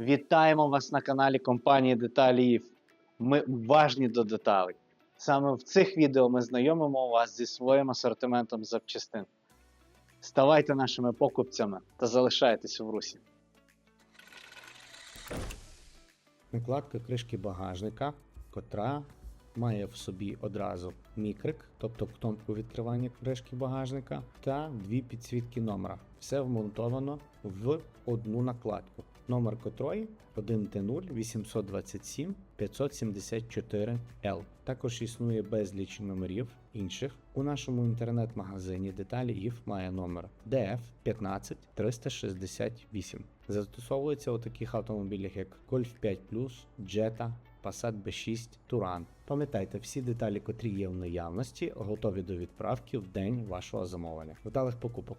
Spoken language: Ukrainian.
Вітаємо вас на каналі компанії Деталі Ми уважні до деталей. Саме в цих відео ми знайомимо вас зі своїм асортиментом запчастин. Ставайте нашими покупцями та залишайтесь в русі. Накладка кришки багажника, котра має в собі одразу мікрик, тобто кнопку відкривання кришки багажника, та дві підсвітки номера. Все вмонтовано в одну накладку. Номер котрої 1Т0 827 574 L. Також існує безліч номерів інших. У нашому інтернет-магазині деталі IF має номер DF 15 368. Застосовується у таких автомобілях як Golf 5 Jetta, Passat B6, Touran. Пам'ятайте, всі деталі, котрі є в наявності, готові до відправки в день вашого замовлення. Вдалих покупок!